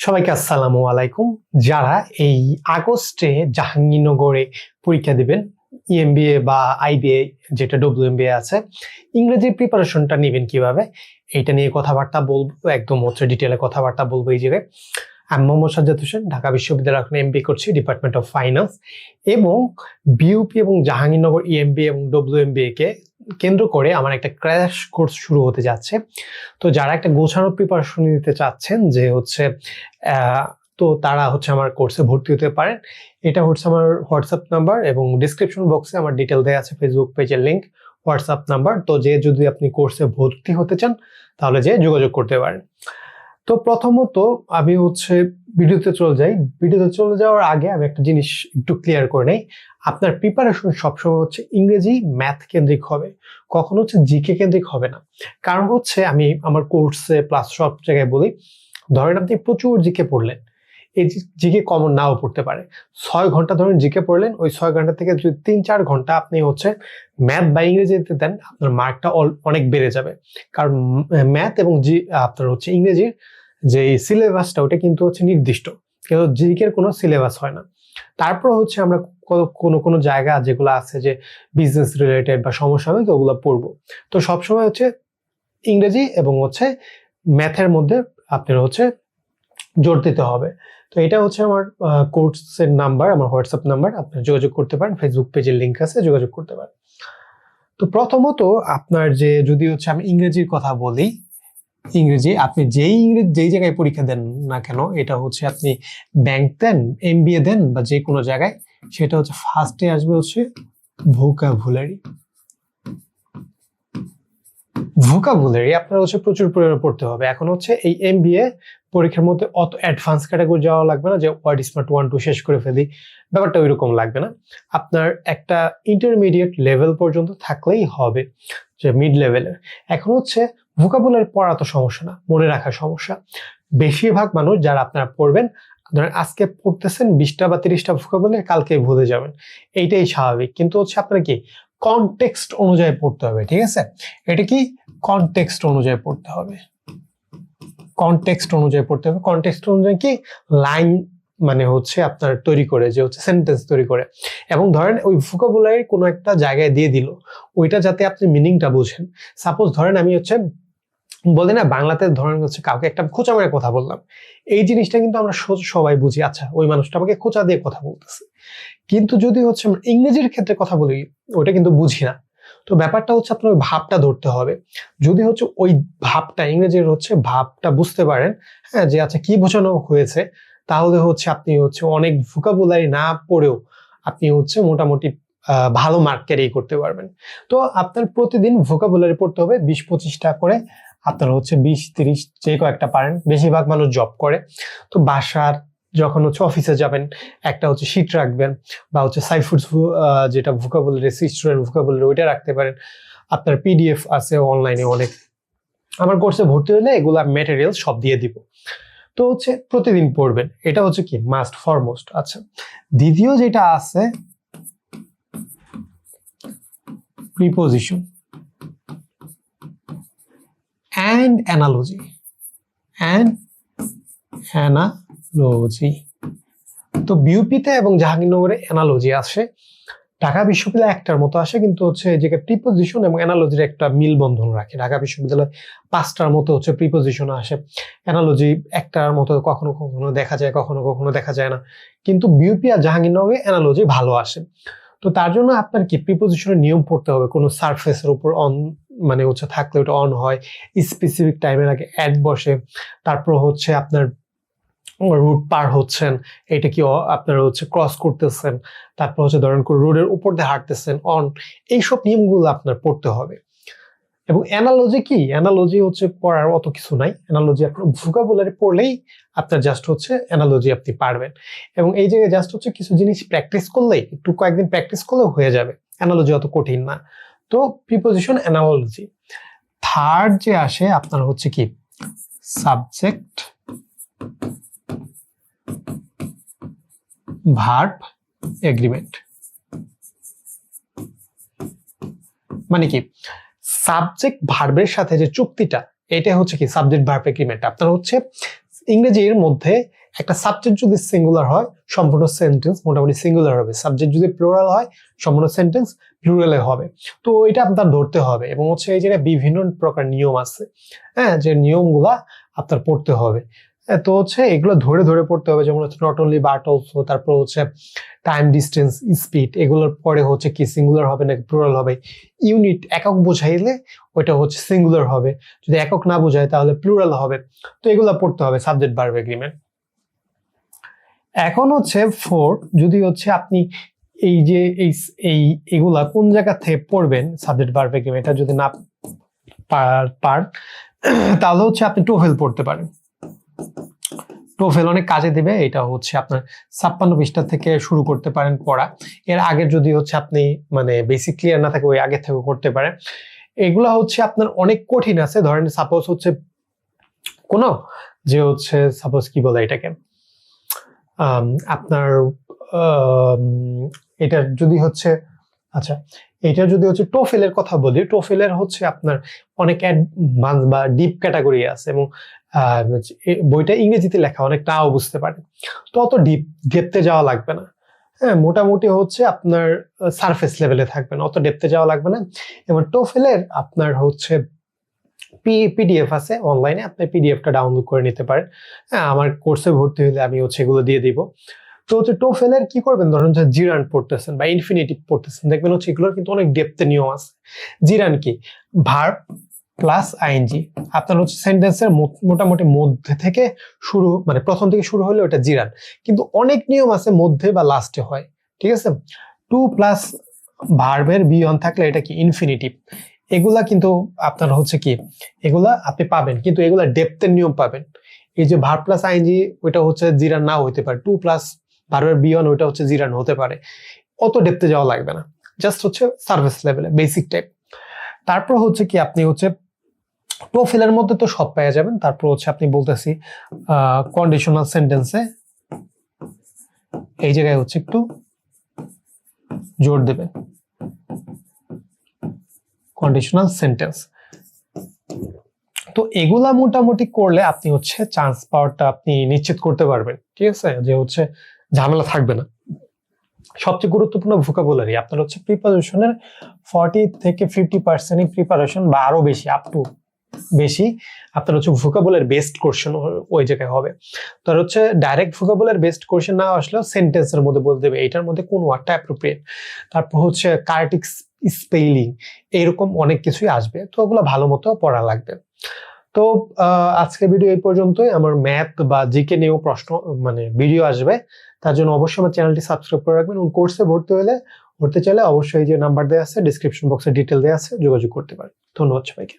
সবাইকে আসসালামু আলাইকুম। যারা এই আগস্টে জাহাঙ্গীরনগরে পরীক্ষা দিবেন ইএমবিএ বা আইবিএ যেটা ডব্লিউ ডব্লিউএমবিএ আছে ইংরেজির প্রিপারেশনটা নেবেন কীভাবে? এইটা নিয়ে কথাবার্তা বলব, একদম হচ্ছে ডিটেলে কথাবার্তা বলব এই জায়গায়। আমি মোহাম্মদ সাজ্জাদ হোসেন, ঢাকা বিশ্ববিদ্যালয় এখন এমবি করছি ডিপার্টমেন্ট অফ ফাইন্যান্স এবং বিউপি এবং জাহাঙ্গীরনগর ইএমবি এবং ডব্লিউ ডব্লিউএমবিএ কে কেন্দ্র করে আমার একটা ক্র্যাশ কোর্স শুরু হতে যাচ্ছে। তো যারা একটা গোছানো প্রিপারেশন নিতে চাচ্ছেন যে হচ্ছে তো তারা হচ্ছে আমার কোর্সে ভর্তি হতে পারেন। এটা হচ্ছে আমার হোয়াটসঅ্যাপ নাম্বার এবং ডিসক্রিপশন বক্সে আমার ডিটেল দেওয়া আছে ফেসবুক পেজের লিঙ্ক হোয়াটসঅ্যাপ নাম্বার তো যে যদি আপনি কোর্সে ভর্তি হতে চান, তাহলে যে যোগাযোগ করতে পারেন। তো প্রথমত আমি হচ্ছে ভিডিওতে চলে যাই। ভিডিওতে চলে যাওয়ার আগে আমি একটা জিনিস একটু ক্লিয়ার করে নেই। আপনার প্রিপারেশন সবসময় হচ্ছে ইংরেজি ম্যাথ কেন্দ্রিক হবে। কখনো হচ্ছে জিকে কেন্দ্রিক হবে না। কারণ হচ্ছে আমি আমার কোর্সে প্লাস সব জায়গায় বলি, ধরেন আপনি প্রচুর জিকে পড়লেন। এই জিকে কমন নাও পড়তে পারে। ছয় ঘণ্টা ধরেন জিকে পড়লেন, ওই ছয় ঘণ্টা থেকে যদি তিন চার ঘণ্টা আপনি হচ্ছে ম্যাথ বা ইংরেজিতে দেন, আপনার মার্কটা অনেক বেড়ে যাবে। কারণ ম্যাথ এবং জি আপনার হচ্ছে ইংরেজির যে সিলেবাসটা ওটা কিন্তু হচ্ছে নির্দিষ্ট। কিন্তু জিকের কোনো সিলেবাস হয় না। তারপর হচ্ছে আমরা কোনো কোনো জায়গা যেগুলো আছে যে বিজনেস রিলেটেড বা সমস্যা সমসাময়িক ওগুলো পড়ব। তো সবসময় হচ্ছে ইংরেজি এবং হচ্ছে ম্যাথের মধ্যে আপনার হচ্ছে জোর দিতে হবে। তো এটা হচ্ছে আমার কোর্সের নাম্বার আমার হোয়াটসঅ্যাপ নাম্বার আপনার যোগাযোগ করতে পারেন। ফেসবুক পেজের লিঙ্ক আছে, যোগাযোগ করতে পারেন। তো প্রথমত আপনার যে যদি হচ্ছে আমি ইংরেজির কথা বলি ইংরেজি, আপনি যেই ইংরেজি, যেই জায়গায় পরীক্ষা দেন না কেন, এটা হচ্ছে আপনি ব্যাংক দেন এমবিএ দেন বা যে কোনো জায়গায়, সেটা হচ্ছে ফার্স্টে আসবে হচ্ছে ভোকাবুলারি ভোকাবুলারি আপনার হচ্ছে প্রচুর পরিমাণে পড়তে হবে। এখন হচ্ছে এই এমবিএ পরীক্ষার মধ্যে অত অ্যাডভান্স ক্যাটাগরি যাওয়া লাগবে না যে ওয়ার্ড স্মার্ট ওয়ান টু শেষ করে ফেলি। ব্যাপারটা ওই রকম লাগবে না। আপনার একটা ইন্টারমিডিয়েট লেভেল পর্যন্ত থাকলেই হবে, যে মিড লেভেলের এখন হচ্ছে ভোকাবুলারি পড়া তো সমস্যা না, মনে রাখার সমস্যা। বেশিরভাগ মানুষ যারা আপনারা পড়বেন, ধরেন আজকে পড়তেছেন বিশটা বা তিরিশটা ভোকাবুলারি কালকে ভুলে যাবেন। এইটাই স্বাভাবিক। কিন্তু হচ্ছে আপনার কি কনটেক্সট অনুযায়ী পড়তে হবে, ঠিক আছে? এটা কি কনটেক্সট অনুযায়ী পড়তে হবে। কনটেক্সট অনুযায়ী পড়তে হবে। কনটেক্সট অনুযায়ী কি লাইন মানে হচ্ছে আপনার তৈরি করে, যে হচ্ছে সেন্টেন্স তৈরি করে। এবং ধরেন ওই ভোকাবুলারি কোনো একটা জায়গায় দিয়ে দিল, ওইটা যাতে আপনি মিনিংটা বুঝেন। সাপোজ ধরেন আমি হচ্ছে বলি না, বাংলাতে ধরেন হচ্ছে কাউকে একটা খোঁচা মেরে কথা বললাম। এই জিনিসটা কিন্তু আমরা সবাই বুঝি আচ্ছা ওই মানুষটা আমাকে খোঁচা দিয়ে কথা বলতেছে। কিন্তু যদি হচ্ছে ইংরেজির ক্ষেত্রে কথা বলি ওটা কিন্তু বুঝি না। তো ব্যাপারটা হচ্ছে আপনার ভাবটা ধরতে হবে। যদি হচ্ছে ওই ভাবটা, ইংরেজির হচ্ছে ভাবটা বুঝতে পারেন হ্যাঁ যে আচ্ছা কি বোঝানো হয়েছে? তাহলে হচ্ছে আপনি হচ্ছে অনেক ভোকাবুলারি না পড়েও আপনি হচ্ছে মোটামুটি ভালো মার্ক ক্যারি করতে পারবেন। তো আপনার প্রতিদিন ভোকাবুলারি পড়তে হবে বিশ পঁচিশটা করে, আপনার হচ্ছে বিশ, তিরিশ যে কয়েকটা পারেন, বেশিরভাগ মানুষ জব করে। তো বাসার যখন হচ্ছে অফিসে যাবেন, একটা হচ্ছে শিট রাখবেন বা হচ্ছে সাইফুডস যেটা ভোকাবুলারি স্টুডেন্ট ভোকাবুলারি ওইটা রাখতে পারেন। আপনার পিডিএফ আছে অনলাইনে অনেক। আমার কোর্সে ভর্তি হলে এগুলা ম্যাটেরিয়াল সব দিয়ে দিব। তো হচ্ছে প্রতিদিন পড়বেন। এটা হচ্ছে কি? মাস্ট ফরমোস্ট আচ্ছা দ্বিতীয় যেটা আছে preposition and analogy and analogy তো বিউপিতে এবং জাহাঙ্গীরনগরে অ্যানালজি আসে। ঢাকা বিশ্ববিদ্যালয় একটার মতো আসে, কিন্তু হচ্ছে জায়গায় প্রিপোজিশন এবং অ্যানালজির একটা মিল বন্ধন রাখে। ঢাকা বিশ্ববিদ্যালয় পাঁচটার মতো হচ্ছে প্রিপোজিশন আসে। অ্যানালজি একটার মতো কখনো কখনো দেখা যায়, কখনো কখনো দেখা যায় না। কিন্তু বিউপি আর জাহাঙ্গীরনগরে অ্যানালজি ভালো আসে। তো তার জন্য আপনার কি প্রিপোজিশনের নিয়ম পড়তে হবে? কোনো সারফেসের উপর অন মানে হচ্ছে থাকলে ওটা অন হয়। স্পেসিফিক টাইমের আগে অ্যাড বসে। তারপর হচ্ছে আপনার রুট পার হচ্ছেন, এটা কি আপনারা হচ্ছে ক্রস করতেছেন, তারপর হচ্ছে ধরেন রোডের উপর দিয়ে হাঁটতেছেন অন এইসব নিয়মগুলো আপনার পড়তে হবে। এবং অ্যানালজি কি? অ্যানালজি হচ্ছে পড়ার অত কিছু নাই। অ্যানালজি আপনার ভোকাবুলারি পড়লেই আপনার জাস্ট হচ্ছে অ্যানালজি আপনি পারবেন। এবং এই জায়গায় জাস্ট হচ্ছে কিছু জিনিস প্র্যাকটিস করলেই, একটু কয়েকদিন প্র্যাকটিস করলেও হয়ে যাবে। অ্যানালজি অত কঠিন না। তো প্রিপোজিশন অ্যানালজি থার্ড যে আসে আপনার হচ্ছে কি? সাবজেক্ট ভার্ব এগ্রিমেন্ট মানে কি? সাবজেক্ট ভার্বের সাথে যে চুক্তিটা, এটা হচ্ছে কি সাবজেক্ট ভার্ব এগ্রিমেন্ট আপনার হচ্ছে ইংরেজির মধ্যে একটা সাবজেক্ট যদি সিঙ্গুলার হয়, সম্পূর্ণ সেন্টেন্স মোটামুটি সিঙ্গুলার হবে। সাবজেক্ট যদি প্লুরাল হয়, সম্পূর্ণ সেন্টেন্স প্লুরালে হবে। তো এটা আপনার ধরতে হবে এবং হচ্ছে এই জায়গায় বিভিন্ন প্রকার নিয়ম আছে হ্যাঁ যে নিয়মগুলা আপনার পড়তে হবে। তো হচ্ছে এগুলো ধরে ধরে পড়তে হবে, যেমন হচ্ছে নট অনলি বাট অলসো তারপর হচ্ছে টাইম ডিস্টেন্স স্পিড এগুলোর পরে হচ্ছে কি সিঙ্গুলার হবে নাকি প্লুরাল হবে? ইউনিট একক বোঝাইলে ওইটা হচ্ছে সিঙ্গুলার হবে। যদি একক না বোঝায় তাহলে প্লুরাল হবে। তো এগুলো পড়তে হবে সাবজেক্ট ভার্ব এগ্রিমেন্ট এখন হচ্ছে ফোর যদি হচ্ছে আপনি এই যে এই এই এগুলা কোন জায়গা থেকে পড়বেন সাবজেক্ট ভার্ব এগ্রিমেন্ট এটা যদি না পার- তাহলে হচ্ছে আপনি টোফেল পড়তে পারেন। টোফেল অনেক কাজে দিবে, এটা হচ্ছে আপনার ছাপ্পান্ন পৃষ্ঠা থেকে শুরু করতে পারেন পড়া। এর আগে যদি হচ্ছে আপনি মানে বেসিক ক্লিয়ার না থাকে, ওই আগে থেকে করতে পারেন। এগুলা হচ্ছে আপনার অনেক কঠিন আছে। ধরেন সাপোজ হচ্ছে কোনো যে হচ্ছে সাপোজ কি বলে এটাকে? আপনার এটা যদি হচ্ছে আচ্ছা এটা যদি হচ্ছে টোফেলের কথা বলি টোফেলের হচ্ছে আপনার অনেক অ্যাডভান্স বা ডিপ ক্যাটাগরি আছে এবং বইটা ইংরেজিতে লেখা, অনেক নাও বুঝতে পারে। তো অত ডিপ ডেপতে যাওয়া লাগবে না। হ্যাঁ মোটামুটি হচ্ছে আপনার সারফেস লেভেলে থাকবে না, অত ডেপতে যাওয়া লাগবে না। এবং টোফেলের আপনার হচ্ছে পিডিএফ আছে অনলাইনে আপনি পিডিএফটা ডাউনলোড করে নিতে পারেন। হ্যাঁ আমার কোর্সে ভর্তি হলে আমি হচ্ছে এগুলো দিয়ে দিব। তো হচ্ছে টোফেলের কি করবেন? ধরুন যে জিরান পড়তেছেন বা ইনফিনিটিভ পড়তেছেন দেখবেন হচ্ছে এগুলোর কিন্তু অনেক ডেপতে নিয়ম আছে জিরান কি? ভার্ব প্লাস আইএনজি আপনার হচ্ছে সেন্টেন্সের মোটামুটি মধ্যে থেকে শুরু মানে প্রথম থেকে শুরু হলে ওটা জিরান। কিন্তু অনেক নিয়ম আছে মধ্যে বা লাস্টে হয়, ঠিক আছে? টু প্লাস ভার্বের বিয়ন থাকলে এটা কি ইনফিনিটিভ এগুলা কিন্তু আপনার হচ্ছে কি, এগুলা আপনি পাবেন, কিন্তু এগুলা ডেপথের নিয়ম পাবেন। এই যে ভার প্লাস আইনজি ওইটা হচ্ছে জিরান নাও হতে পারে। টু প্লাস ভার্বের বিয়ন ওইটা হচ্ছে জিরান হতে পারে। অত ডেপথে যাওয়া লাগবে না। জাস্ট হচ্ছে সার্ভিস লেভেলে বেসিক টাইপ তারপর হচ্ছে কি, আপনি হচ্ছে টোফেলের মধ্যে তো সব পেয়ে যাবেন। তারপর হচ্ছে আপনি বলতেছি কন্ডিশনাল সেন্টেন্সে এই জায়গায় হচ্ছে একটু জোর দেবেন। কন্ডিশনাল সেন্টেন্স তো এগুলা মোটামুটি করলে আপনি হচ্ছে চান্স পাওয়ারটা আপনি নিশ্চিত করতে পারবেন। ঠিক আছে? যে হচ্ছে ঝামেলা থাকবে না। সবচেয়ে গুরুত্বপূর্ণ ভোকাবুলারি আপনার হচ্ছে প্রিপারেশনের ফর্টি থেকে ফিফটি পার্সেন্টই প্রিপারেশন বা আরও বেশি আপ টু বেশি। আপনার হচ্ছে ভোকাবুলার বেস্ট কোশ্চেন ওই জায়গায় হবে। তার হচ্ছে ডাইরেক্ট ভোকাবুলার বেস্ট কোশ্চেন না আসলেও সেন্টেন্সের মধ্যে বলতে দেবে এটার মধ্যে কোন ওয়ার্ডটা অ্যাপ্রোপ্রিয়েট তারপর হচ্ছে কার্টিক স্পেলিং এইরকম অনেক কিছুই আসবে, তো ওগুলো ভালো মতো পড়া লাগবে। তো আজকের ভিডিও এই পর্যন্তই। আমার ম্যাথ বা জিকে নিয়েও প্রশ্ন মানে ভিডিও আসবে, তার জন্য অবশ্যই আমার চ্যানেলটি সাবস্ক্রাইব করে রাখবেন। এবং কোর্সে ভর্তি হলে, ভর্তি চাইলে অবশ্যই যে নাম্বার দেওয়া আছে ডিসক্রিপশন বক্সে ডিটেল দেওয়া আছে, যোগাযোগ করতে পারেন। ধন্যবাদ সবাইকে।